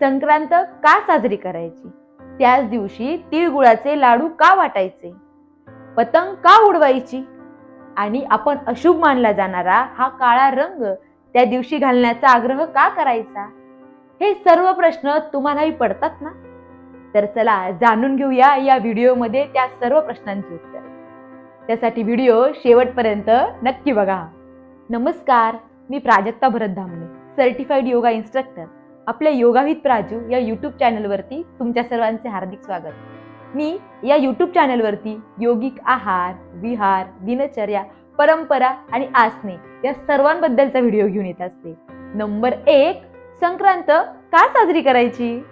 संक्रांत का साजरी करायची? त्याच दिवशी तिळगुळाचे लाडू का वाटायचे? पतंग का उडवायची? आणि आपण अशुभ मानला जाणारा हा काळा रंग त्या दिवशी घालण्याचा आग्रह का करायचा? हे सर्व प्रश्न तुम्हालाही पडतात ना? तर चला जाणून घेऊया या व्हिडिओमध्ये त्या सर्व प्रश्नांची उत्तर. त्यासाठी व्हिडिओ शेवटपर्यंत नक्की बघा. नमस्कार मी Prajakta Bharat Dhamane certified yoga instructor आपल्या योगावित प्राजू या यूट्यूब चॅनलवरती तुमच्या सर्वांचे हार्दिक स्वागत. मी या यूट्यूब चॅनलवरती योगिक आहार विहार दिनचर्या परंपरा आणि आसने या सर्वांबद्दलचा व्हिडिओ घेऊन येत असते. नंबर एक संक्रांत का साजरी करायची?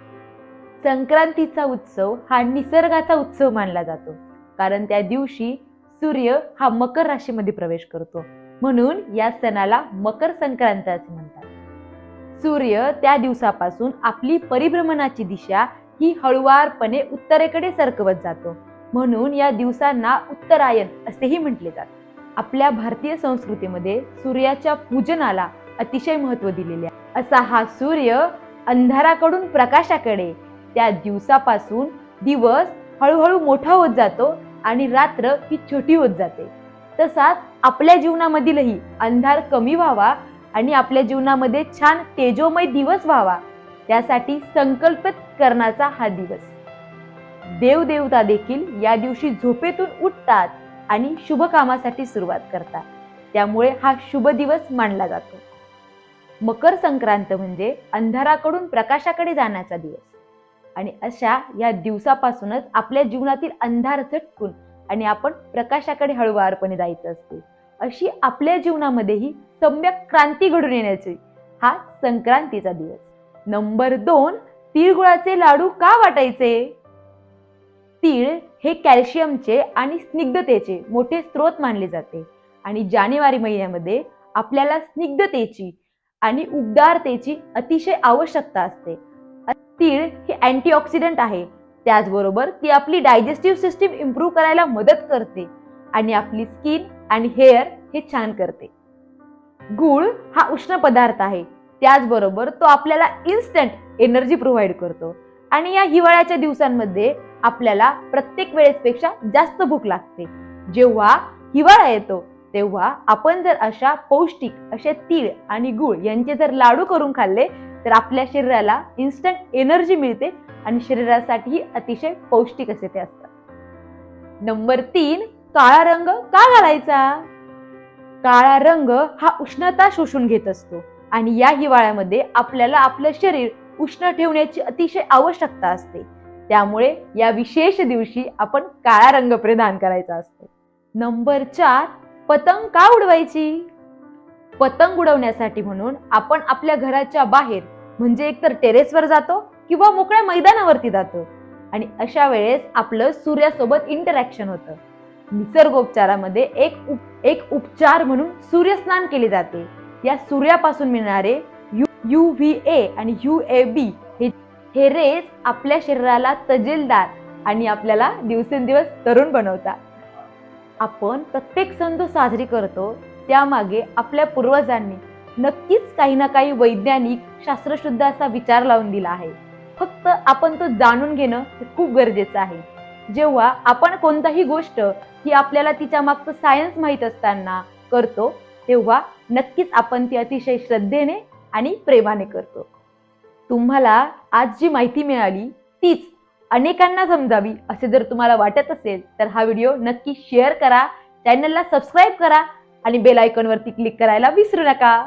संक्रांतीचा उत्सव हा निसर्गाचा उत्सव मानला जातो. कारण त्या दिवशी सूर्य हा मकर राशीमध्ये प्रवेश करतो. म्हणून या सणाला मकर संक्रांत असे म्हणतात. सूर्य त्या दिवसापासून आपली परिभ्रमणाची दिशा ही हळुवारपणे उत्तरेकडे सरकवत जातो. म्हणून या दिवसांना उत्तरायण असेही म्हटले जाते. आपल्या भारतीय संस्कृतीमध्ये सूर्याच्या पूजनाला अतिशय महत्त्व दिलेले आहे. असा हा सूर्य अंधाराकडून प्रकाशाकडे त्या दिवसापासून दिवस हळूहळू मोठा होत जातो आणि रात्र ही छोटी होत जाते. तसाच आपल्या जीवनामधीलही अंधार कमी व्हावा आणि आपल्या जीवनामध्ये छान तेजोमय दिवस व्हावा त्यासाठी संकल्पित करण्याचा हा दिवस. देवदेवता देखील या दिवशी झोपेतून उठतात आणि शुभ कामासाठी सुरुवात करतात. त्यामुळे हा शुभ दिवस मानला जातो. मकर संक्रांत म्हणजे अंधाराकडून प्रकाशाकडे जाण्याचा दिवस. आणि अशा या दिवसापासूनच आपल्या जीवनातील अंधार झटकून आणि आपण प्रकाशाकडे हळुवारपणे जायचं असते. अशी आपल्या जीवनामध्येही सम्यक क्रांती घडून येण्याची हा संक्रांतीचा दिवस. नंबर दोन तिळगुळाचे लाडू का वाटायचे? तीळ हे कॅल्शियमचे आणि स्निग्धतेचे मोठे स्रोत मानले जाते आणि जानेवारी महिन्यामध्ये आपल्याला स्निग्धतेची आणि उबदारतेची अतिशय आवश्यकता असते. तीळ हे अँटीऑक्सिडंट आहे. त्याचबरोबर ती आपली डायजेस्टिव्ह सिस्टीम इम्प्रूव्ह करायला मदत करते आणि आपली स्किन आणि हेअर हे छान करते. गुळ हा उष्ण पदार्थ आहे. त्याचबरोबर तो आपल्याला इन्स्टंट एनर्जी प्रोव्हाइड करतो. आणि या हिवाळ्याच्या दिवसांमध्ये आपल्याला प्रत्येक वेळेसपेक्षा जास्त भूक लागते. जेव्हा हिवाळा येतो तेव्हा आपण जर अशा पौष्टिक असे तीळ आणि गुळ यांचे जर लाडू करून खाल्ले तर आपल्या शरीराला इन्स्टंट एनर्जी मिळते आणि शरीरासाठीही अतिशय पौष्टिक असे ते असतात. नंबर तीन काळा रंग का घालायचा? काळा रंग हा उष्णता शोषून घेत असतो आणि या हिवाळ्यामध्ये आपल्याला आपलं शरीर उष्ण ठेवण्याची अतिशय आवश्यकता असते. त्यामुळे या विशेष दिवशी आपण काळा रंग परिधान करायचा असतो. नंबर चार पतंग का उडवायची? पतंग उडवण्यासाठी म्हणून आपण आपल्या घराच्या बाहेर म्हणजे एकतर टेरेसवर जातो किंवा मोकळ्या मैदानावरती जातो. आणि अशा वेळेस आपलं सूर्यासोबत इंटरॅक्शन होतं. निसर्गोपचारामध्ये एक उप एक उपचार म्हणून सूर्यस्नान केले जाते. या सूर्यापासून मिळणारे यू व्ही ए आणि यू ए बी हे हे रेज आपल्या शरीराला तजेलदार आणि आपल्याला दिवसेंदिवस तरुण बनवतात. आपण प्रत्येक सण जो साजरी करतो त्यामागे आपल्या पूर्वजांनी नक्कीच काही ना काही वैज्ञानिक शास्त्रशुद्ध असा विचार लावून दिला आहे. फक्त आपण तो जाणून घेणं हे खूप गरजेचं आहे. जेव्हा आपण कोणताही गोष्ट ही आपल्याला तिच्या मागचं सायन्स माहीत असताना करतो तेव्हा नक्कीच आपण ती अतिशय श्रद्धेने आणि प्रेमाने करतो. तुम्हाला आज जी माहिती मिळाली तीच अनेकांना समजावी असे जर तुम्हाला वाटत असेल तर हा व्हिडिओ नक्की शेअर करा चॅनलला सबस्क्राईब करा आणि बेल आयकॉनवरती क्लिक करायला विसरू नका.